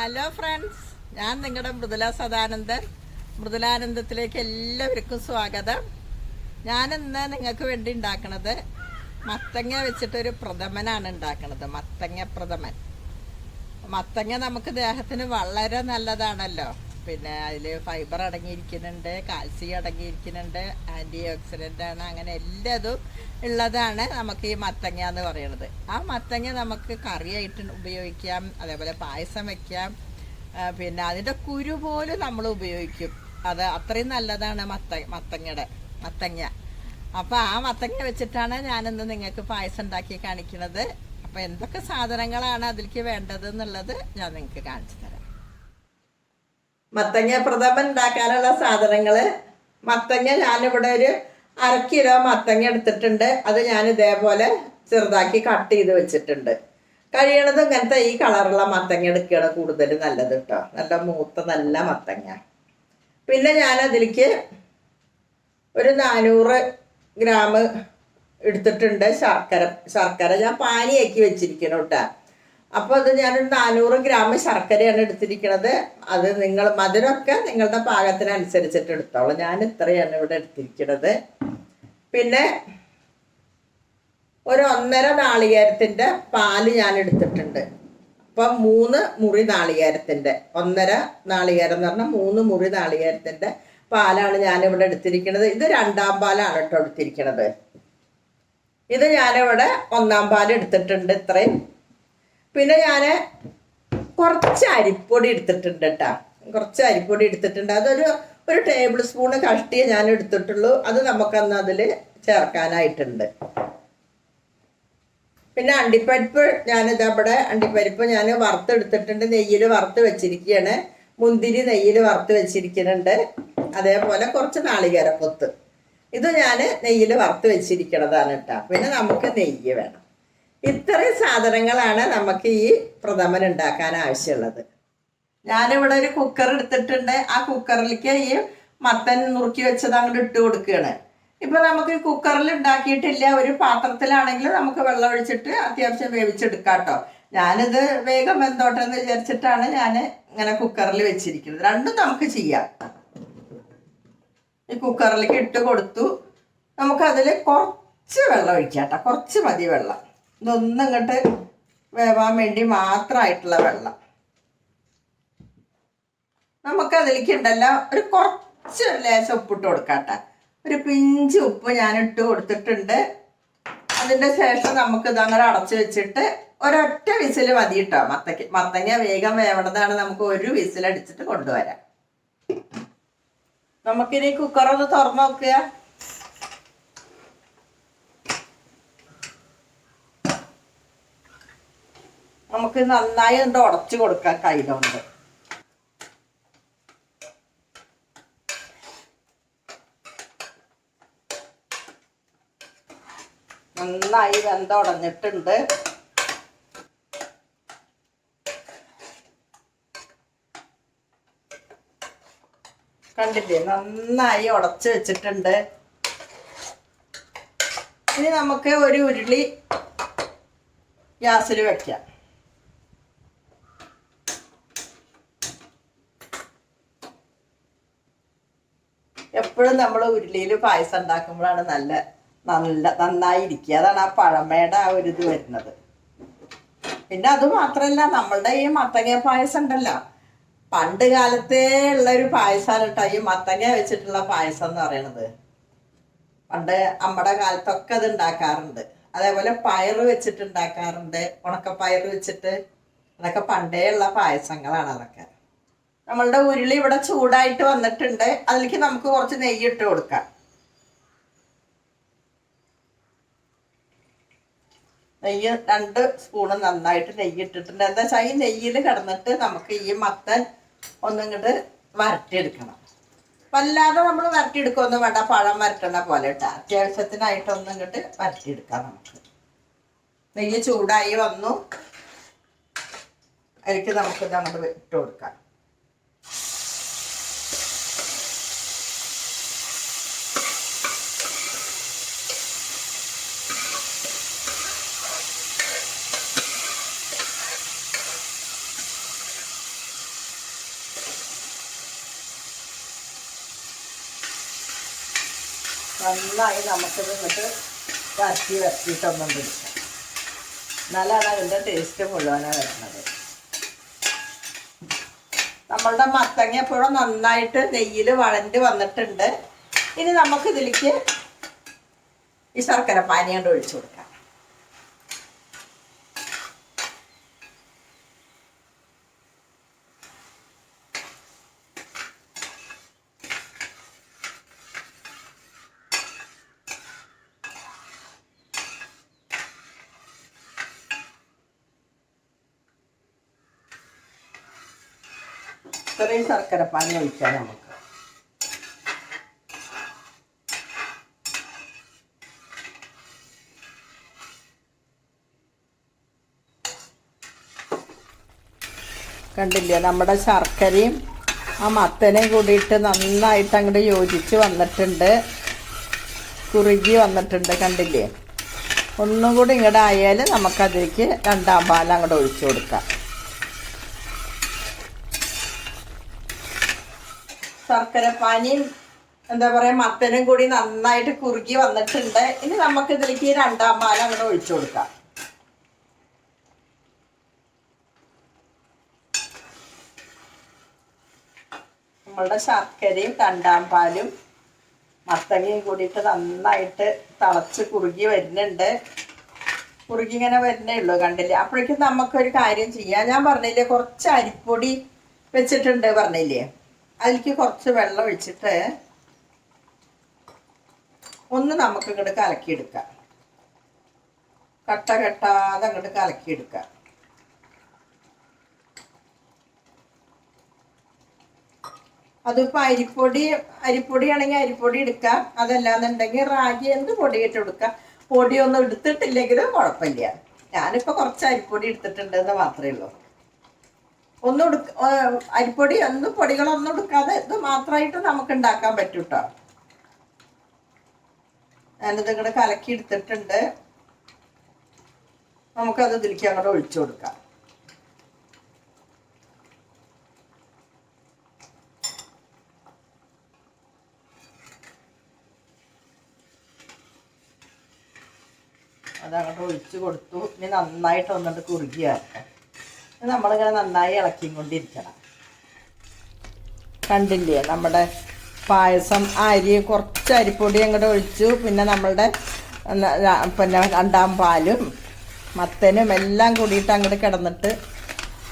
Hello friends ഞാൻ നിങ്ങളുടെ മൃദുല സദാനന്ദൻ. മൃദുലാനന്ദത്തിലേക്ക് എല്ലാവർക്കും സ്വാഗതം. ഞാൻ ഇന്ന് നിങ്ങൾക്ക് വേണ്ടി ഉണ്ടാക്കണത് മത്തങ്ങ വെച്ചിട്ടൊരു പ്രഥമനാണ് ഉണ്ടാക്കണത് മത്തങ്ങ പ്രഥമൻ. മത്തങ്ങ നമുക്ക് ദേഹത്തിന് വളരെ നല്ലതാണല്ലോ. പിന്നെ അതിൽ ഫൈബർ അടങ്ങിയിരിക്കുന്നുണ്ട് കാൽസ്യം അടങ്ങിയിരിക്കുന്നുണ്ട് ആന്റി ഓക്സിഡന്റ് ആണ് അങ്ങനെ എല്ലാതും ഉള്ളതാണ് നമുക്ക് ഈ മത്തങ്ങ എന്ന് പറയുന്നത്. ആ മത്തങ്ങ നമുക്ക് കറിയായിട്ട് ഉപയോഗിക്കാം അതേപോലെ പായസം വയ്ക്കാം പിന്നെ അതിന്റെ കുരു പോലും നമ്മൾ ഉപയോഗിക്കും. അത് അത്രയും നല്ലതാണ് മത്ത മത്തങ്ങയുടെ മത്തങ്ങ. അപ്പോൾ ആ മത്തങ്ങ വെച്ചിട്ടാണ് ഞാനിന്ന് നിങ്ങൾക്ക് പായസം ഉണ്ടാക്കി കാണിക്കുന്നത് അപ്പോൾ എന്തൊക്കെ സാധനങ്ങളാണ് അതിലേക്ക് വേണ്ടത് എന്നുള്ളത് ഞാൻ നിങ്ങൾക്ക് കാണിച്ചു തരാം. മത്തങ്ങ പ്രഥമൻ ഉണ്ടാക്കാനുള്ള സാധനങ്ങൾ. മത്തങ്ങ ഞാനിവിടെ ഒരു അര കിലോ മത്തങ്ങ എടുത്തിട്ടുണ്ട്. അത് ഞാൻ ഇതേപോലെ ചെറുതാക്കി കട്ട് ചെയ്ത് വെച്ചിട്ടുണ്ട്. കഴിയണത് ഇങ്ങനത്തെ ഈ കളറുള്ള മത്തങ്ങ എടുക്കുകയാണ് കൂടുതൽ നല്ലത് കേട്ടോ നല്ല മൂത്ത നല്ല മത്തങ്ങ. പിന്നെ ഞാൻ അതിലേക്ക് ഒരു നാനൂറ് ഗ്രാം എടുത്തിട്ടുണ്ട് ശർക്കര. ശർക്കര ഞാൻ പാനിയാക്കി വെച്ചിരിക്കണം കേട്ടോ അപ്പോൾ അത് ഞാനൊരു നാനൂറ് ഗ്രാം ശർക്കരയാണ് എടുത്തിരിക്കുന്നത് അത് നിങ്ങൾ മധുരമൊക്കെ നിങ്ങളുടെ പാകത്തിനനുസരിച്ചിട്ട് എടുത്തോളൂ. ഞാൻ ഇത്രയാണ് ഇവിടെ എടുത്തിരിക്കുന്നത് പിന്നെ ഒരു ഒന്നര നാളികേരത്തിന്റെ പാൽ ഞാൻ എടുത്തിട്ടുണ്ട്. അപ്പം മൂന്ന് മുറി നാളികേരത്തിന്റെ ഒന്നര നാളികേരം എന്ന് പറഞ്ഞാൽ മൂന്ന് മുറി നാളികേരത്തിന്റെ പാലാണ് ഞാനിവിടെ എടുത്തിരിക്കുന്നത് ഇത് രണ്ടാം പാലാണ് കേട്ടോ എടുത്തിരിക്കുന്നത് ഇത് ഞാനിവിടെ ഒന്നാം പാൽ എടുത്തിട്ടുണ്ട് ഇത്രയും. പിന്നെ ഞാൻ കുറച്ച് അരിപ്പൊടി എടുത്തിട്ടുണ്ട് കേട്ടോ കുറച്ച് അരിപ്പൊടി എടുത്തിട്ടുണ്ട്. അതൊരു ഒരു ടേബിൾ സ്പൂൺ കഷ്ടിയെ ഞാൻ എടുത്തിട്ടുള്ളൂ. അത് നമുക്കന്ന് അതിൽ ചേർക്കാനായിട്ടുണ്ട്. പിന്നെ അണ്ടിപ്പരിപ്പ് ഞാനിത് അവിടെ അണ്ടിപ്പരിപ്പ് ഞാൻ വറുത്തെടുത്തിട്ടുണ്ട്. നെയ്യിൽ വറുത്ത് വെച്ചിരിക്കുകയാണ് മുന്തിരി നെയ്യിൽ വറുത്ത് വെച്ചിരിക്കുന്നുണ്ട് അതേപോലെ കുറച്ച് നാളികേരപ്പൊത്ത്. ഇത് ഞാൻ നെയ്യിൽ വറുത്ത് വെച്ചിരിക്കണതാണ് കേട്ടോ പിന്നെ നമുക്ക് നെയ്യ് വേണം. ഇത്രയും സാധനങ്ങളാണ് നമുക്ക് ഈ പ്രഥമൻ ഉണ്ടാക്കാൻ ആവശ്യമുള്ളത്. ഞാനിവിടെ ഒരു കുക്കർ എടുത്തിട്ടുണ്ട്. ആ കുക്കറിലേക്ക് ഈ മത്തൻ നുറുക്കി വെച്ചത് അങ്ങോട്ട് ഇട്ട് കൊടുക്കുകയാണ്. ഇപ്പൊ നമുക്ക് കുക്കറിൽ ഉണ്ടാക്കിയിട്ടില്ല. ഒരു പാത്രത്തിലാണെങ്കിൽ നമുക്ക് വെള്ളം ഒഴിച്ചിട്ട് അത്യാവശ്യം വേവിച്ചെടുക്കാം കേട്ടോ. ഞാനിത് വേഗം വെന്തോട്ടെ എന്ന് വിചാരിച്ചിട്ടാണ് ഞാൻ ഇങ്ങനെ കുക്കറിൽ വെച്ചിരിക്കുന്നത്. രണ്ടും നമുക്ക് ചെയ്യാം. ഈ കുക്കറിലേക്ക് ഇട്ട് കൊടുത്തു. നമുക്കതിൽ കുറച്ച് വെള്ളം ഒഴിക്കാം കേട്ടോ. കുറച്ച് മതി വെള്ളം. ഇതൊന്നും ഇങ്ങോട്ട് വേവാൻ വേണ്ടി മാത്രമായിട്ടുള്ള വെള്ളം. നമുക്ക് അതിലേക്ക് ഉണ്ടല്ലോ ഒരു കുറച്ച് ലേശം ഉപ്പിട്ട് കൊടുക്കാം ഒരു പിഞ്ച് ഉപ്പ് ഞാൻ ഇട്ട് കൊടുത്തിട്ടുണ്ട്. അതിന്റെ ശേഷം നമുക്ക് ഇതങ്ങനെ അടച്ചു വെച്ചിട്ട് ഒരൊറ്റ വിസിൽ മതി കേട്ടോ മത്തയ്ക്ക് മത്തങ്ങ വേഗം വേവണതാണ് നമുക്ക് ഒരു വിസിലടിച്ചിട്ട് കൊണ്ടുവരാം. നമുക്കിനി കുക്കറൊന്ന് തുറന്നു നോക്കുക. നമുക്ക് നന്നായി അത് ഉടച്ചു കൊടുക്കാം കയ്യിലുണ്ട് നന്നായി വെന്ത ഉടഞ്ഞിട്ടുണ്ട്. കണ്ടില്ലേ? നന്നായി ഉടച്ച് വെച്ചിട്ടുണ്ട്. ഇനി നമുക്ക് ഒരു ഉരുളി ഗ്യാസിൽ വെക്കാം. എപ്പോഴും നമ്മൾ ഉരുളിയിൽ പായസം ഉണ്ടാക്കുമ്പോഴാണ് നല്ല നല്ല നന്നായിരിക്കുക. അതാണ് ആ പഴമയുടെ ആ ഒരു ഇത് വരുന്നത്. പിന്നെ അത് മാത്രമല്ല നമ്മളുടെ ഈ മത്തങ്ങ പായസം ഉണ്ടല്ലോ. പണ്ട് കാലത്തേ ഉള്ള ഒരു പായസമാണ് കേട്ടോ ഈ മത്തങ്ങ വെച്ചിട്ടുള്ള പായസം എന്ന് പറയണത്. പണ്ട് നമ്മുടെ കാലത്തൊക്കെ അത് ഉണ്ടാക്കാറുണ്ട്. അതേപോലെ പയറ് വെച്ചിട്ട് ഉണ്ടാക്കാറുണ്ട്. ഉണക്കപ്പയറ് വെച്ചിട്ട്. അതൊക്കെ പണ്ടേ ഉള്ള പായസങ്ങളാണ് അതൊക്കെ. നമ്മളുടെ ഉരുളി ഇവിടെ ചൂടായിട്ട് വന്നിട്ടുണ്ട്. അതിലേക്ക് നമുക്ക് കുറച്ച് നെയ്യ് ഇട്ട് കൊടുക്കാം. നെയ്യ് രണ്ട് സ്പൂണ് നന്നായിട്ട് നെയ്യ് ഇട്ടിട്ടുണ്ട്. എന്താ വെച്ചാൽ ഈ നെയ്യിൽ കിടന്നിട്ട് നമുക്ക് ഈ മത്തൻ ഒന്നിങ്ങോട്ട് വരട്ടിയെടുക്കണം. വല്ലാതെ നമ്മൾ വരട്ടിയെടുക്കുകയൊന്നും വേണ്ട. പഴം വരട്ടണ പോലെ കേട്ടോ അത്യാവശ്യത്തിനായിട്ട് ഒന്നിങ്ങോട്ട് വരട്ടിയെടുക്കാം നമുക്ക്. നെയ്യ് ചൂടായി വന്നു. അതിലേക്ക് നമുക്ക് അങ്ങോട്ട് ഇട്ട് കൊടുക്കാം. നന്നായി നമുക്കിത് ഇങ്ങോട്ട് വരട്ടി വരട്ടിയിട്ടൊന്നും പിടിക്കാം. എന്നാലാണ് അതിന്റെ ടേസ്റ്റ് മുഴുവനാണ് വരുന്നത്. നമ്മളുടെ മത്തങ്ങ എപ്പോഴും നന്നായിട്ട് നെയ്യിൽ വളണ്ട് വന്നിട്ടുണ്ട്. ഇനി നമുക്കിതിലേക്ക് ഈ ശർക്കര പാനി കൊണ്ട് ഒഴിച്ചു കൊടുക്കാം. ഇത്രയും ശർക്കര പാനി ഒഴിക്കാം നമുക്ക് കണ്ടില്ലേ നമ്മുടെ ശർക്കരയും ആ മത്തനെയും കൂടിയിട്ട് നന്നായിട്ട് അങ്ങോട്ട് യോജിച്ച് വന്നിട്ടുണ്ട്. കുറുകി വന്നിട്ടുണ്ട് കണ്ടില്ലേ? ഒന്നും കൂടി ഇങ്ങോട്ട് നമുക്കതിലേക്ക് രണ്ടാം പാലം അങ്ങോട്ട് ഒഴിച്ചു കൊടുക്കാം. ശർക്കര പാനിയും എന്താ പറയാ മത്തനും കൂടി നന്നായിട്ട് കുറുകി വന്നിട്ടുണ്ട്. ഇനി നമുക്ക് ഇതിലേക്ക് രണ്ടാം പാൽ അങ്ങനെ ഒഴിച്ചു കൊടുക്കാം. നമ്മളുടെ ശർക്കരയും രണ്ടാം പാലും മത്തങ്ങയും കൂടിയിട്ട് നന്നായിട്ട് തിളച്ച് കുറുകി വരുന്നുണ്ട്. കുറുകി ഇങ്ങനെ വരുന്നേ ഉള്ളൂ കണ്ടില്ലേ? അപ്പോഴേക്കും നമുക്കൊരു കാര്യം ചെയ്യാം. ഞാൻ പറഞ്ഞില്ലേ കുറച്ച് അരിപ്പൊടി വെച്ചിട്ടുണ്ട് പറഞ്ഞില്ലേ? അതിലേക്ക് കുറച്ച് വെള്ളം ഒഴിച്ചിട്ട് ഒന്ന് നമുക്ക് ഇങ്ങോട്ട് കലക്കിയെടുക്കാം. കട്ട കെട്ടാതെ അങ്ങോട്ട് കലക്കിയെടുക്കാം. അതിപ്പോ അരിപ്പൊടി അരിപ്പൊടി ആണെങ്കിൽ അരിപ്പൊടി എടുക്കാം. അതല്ലാന്നുണ്ടെങ്കിൽ റാഗി എന്ത് പൊടി ഇട്ട് കൊടുക്കാം പൊടിയൊന്നും എടുത്തിട്ടില്ലെങ്കിലും കുഴപ്പമില്ല. ഞാനിപ്പോ കുറച്ച് അരിപ്പൊടി എടുത്തിട്ടുണ്ട് എന്ന് മാത്രമേ ഉള്ളൂ. ഒന്നും എടുക്ക അരിപ്പൊടി ഒന്നും പൊടികളൊന്നും എടുക്കാതെ ഇത് മാത്രമായിട്ട് നമുക്ക് ഉണ്ടാക്കാൻ പറ്റും കേട്ടോ ഞാനിത് ഇങ്ങോട്ട് കലക്കി എടുത്തിട്ടുണ്ട്. നമുക്കത് ഇതിലേക്ക് അങ്ങോട്ട് ഒഴിച്ചു കൊടുക്കാം. അതങ്ങോട്ട് ഒഴിച്ചു കൊടുത്തു. ഇനി നന്നായിട്ട് ഒന്നിട്ട് കുറുകി വരട്ടെ ഇത് നമ്മളിങ്ങനെ നന്നായി ഇളക്കിയും കൊണ്ടിരിക്കണം കണ്ടില്ലേ നമ്മുടെ പായസം അരി കുറച്ച് അരിപ്പൊടി അങ്ങോട്ട് ഒഴിച്ചു. പിന്നെ നമ്മളുടെ പിന്നെ രണ്ടാം പാലും മത്തനും എല്ലാം കൂടിയിട്ട് അങ്ങോട്ട് കിടന്നിട്ട്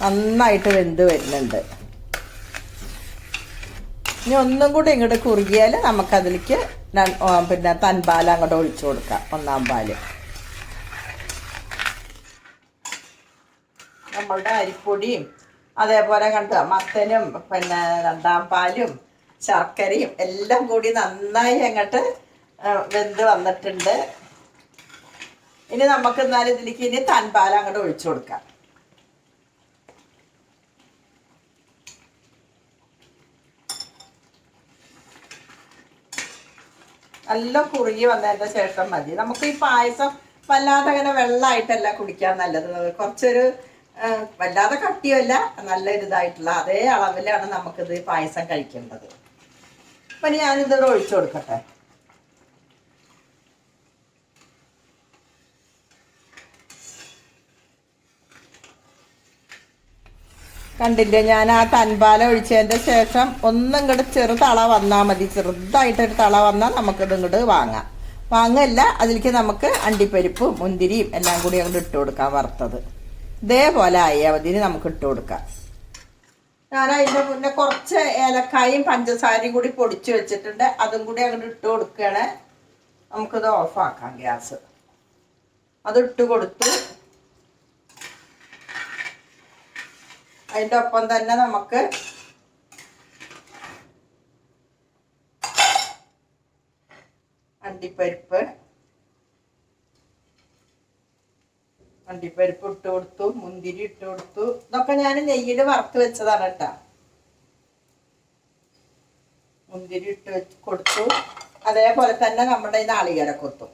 നന്നായിട്ട് വെന്ത് വരുന്നുണ്ട്. ഇനി ഒന്നും കൂടി ഇങ്ങോട്ട് കുറുകിയാൽ നമുക്കതിലേക്ക് പിന്നെ തൻപാൽ അങ്ങോട്ട് ഒഴിച്ചു കൊടുക്കാം ഒന്നാം പാൽ. നമ്മളുടെ അരിപ്പൊടിയും അതേപോലെ കണ്ടു മത്തനും പിന്നെ രണ്ടാം പാലും ശർക്കരയും എല്ലാം കൂടി നന്നായി അങ്ങോട്ട് വെന്ത് വന്നിട്ടുണ്ട്. ഇനി നമുക്ക് എന്നാലും ഇതിലേക്ക് ഇനി തൻപാൽ അങ്ങോട്ട് ഒഴിച്ചു കൊടുക്കാം. നല്ല കുറുകി വന്നതിന്റെ ശേഷം മതി. നമുക്ക് ഈ പായസം വല്ലാതെ അങ്ങനെ വെള്ളമായിട്ടല്ല കുടിക്കാൻ നല്ലത്. കുറച്ചൊരു വല്ലാതെ കട്ടിയല്ല നല്ല ഇതായിട്ടുള്ള അതേ അളവിലാണ് നമുക്കിത് പായസം കഴിക്കേണ്ടത്. അപ്പൊ ഞാനിത് ഒഴിച്ചു കൊടുക്കട്ടെ. കണ്ടില്ലേ ഞാൻ ആ തൻപാല ഒഴിച്ചതിന്റെ ശേഷം ഒന്നും ഇങ്ങോട്ട് ചെറു തള വന്നാൽ മതി. ചെറുതായിട്ടൊരു തള വന്നാൽ നമുക്കിത് ഇങ്ങോട്ട് വാങ്ങാം. വാങ്ങല്ല അതിലേക്ക് നമുക്ക് അണ്ടിപ്പരിപ്പും മുന്തിരിയും എല്ലാം കൂടി അങ്ങോട്ട് ഇട്ട് കൊടുക്കാം വറുത്തത്. ഇതേപോലെ ഇനി നമുക്ക് ഇട്ട് കൊടുക്കാം. ഞാൻ അതിന്റെ മുന്നേ കുറച്ച് ഏലക്കായും പഞ്ചസാരയും കൂടി പൊടിച്ചു വെച്ചിട്ടുണ്ട്. അതും കൂടി അങ്ങോട്ട് ഇട്ട് കൊടുക്കുകയാണ്. നമുക്കിത് ഓഫാക്കാം ഗ്യാസ്. അത് ഇട്ട് കൊടുത്തു. അതിന്റെ ഒപ്പം തന്നെ നമുക്ക് അണ്ടിപ്പരിപ്പ് അണ്ടിപ്പരിപ്പ് ഇട്ട് കൊടുത്തു മുന്തിരി ഇട്ട് കൊടുത്തു. ഇതൊക്കെ ഞാൻ നെയ്യിൽ വറുത്ത് വെച്ചതാണ് കേട്ടോ. മുന്തിരി ഇട്ട് വെച്ച് കൊടുത്തു. അതേപോലെ തന്നെ നമ്മുടെ ഈ നാളികേര കൊത്തും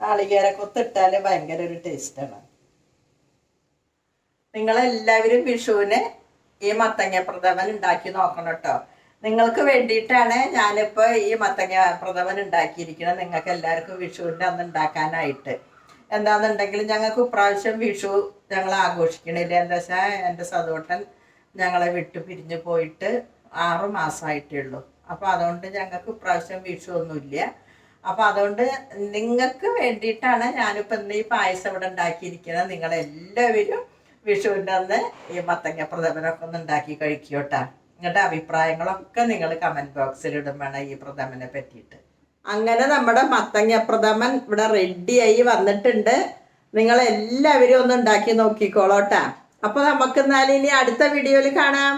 നാളികേര ഇട്ടാൽ ഭയങ്കര ഒരു ടേസ്റ്റാണ് നിങ്ങളെല്ലാവരും വിഷുവിന് ഈ മത്തങ്ങ പ്രഥമൻ ഉണ്ടാക്കി നോക്കണം കേട്ടോ. നിങ്ങൾക്ക് വേണ്ടിയിട്ടാണ് ഞാനിപ്പോൾ ഈ മത്തങ്ങ പ്രഥമൻ ഉണ്ടാക്കിയിരിക്കുന്നത്. നിങ്ങൾക്ക് എല്ലാവർക്കും വിഷുവിന്റെ അന്ന് ഉണ്ടാക്കാനായിട്ട്. എന്താണെന്നുണ്ടെങ്കിൽ ഞങ്ങൾക്ക് ഇപ്രാവശ്യം വിഷു ഞങ്ങൾ ആഘോഷിക്കണില്ല. എന്താ വെച്ചാൽ എന്റെ സതോട്ടൻ ഞങ്ങളെ വിട്ടു പിരിഞ്ഞു പോയിട്ട് ആറ് മാസമായിട്ടേ ഉള്ളൂ. അപ്പോൾ അതുകൊണ്ട് ഞങ്ങൾക്ക് ഇപ്രാവശ്യം വിഷു ഒന്നുമില്ല അപ്പോൾ അതുകൊണ്ട് നിങ്ങൾക്ക് വേണ്ടിയിട്ടാണ് ഞാനിപ്പോൾ ഇന്ന് ഈ പായസം ഇവിടെ ഉണ്ടാക്കിയിരിക്കുന്നത്. നിങ്ങളെല്ലാവരും വിഷുവിന്റെ അന്ന് ഈ മത്തങ്ങ പ്രഥമനൊക്കെ ഒന്ന് ഉണ്ടാക്കി കഴിക്കൂട്ടാ നിങ്ങളുടെ അഭിപ്രായങ്ങളൊക്കെ നിങ്ങൾ കമന്റ് ബോക്സിൽ ഇടും വേണം ഈ പ്രഥമനെ പറ്റിയിട്ട്. അങ്ങനെ നമ്മുടെ മത്തങ്ങ പ്രഥമൻ ഇവിടെ റെഡിയായി വന്നിട്ടുണ്ട്. നിങ്ങൾ എല്ലാവരും ഒന്ന് ഉണ്ടാക്കി നോക്കിക്കോളോട്ടാ അപ്പൊ നമുക്ക് എന്നാൽ ഇനി അടുത്ത വീഡിയോയിൽ കാണാം.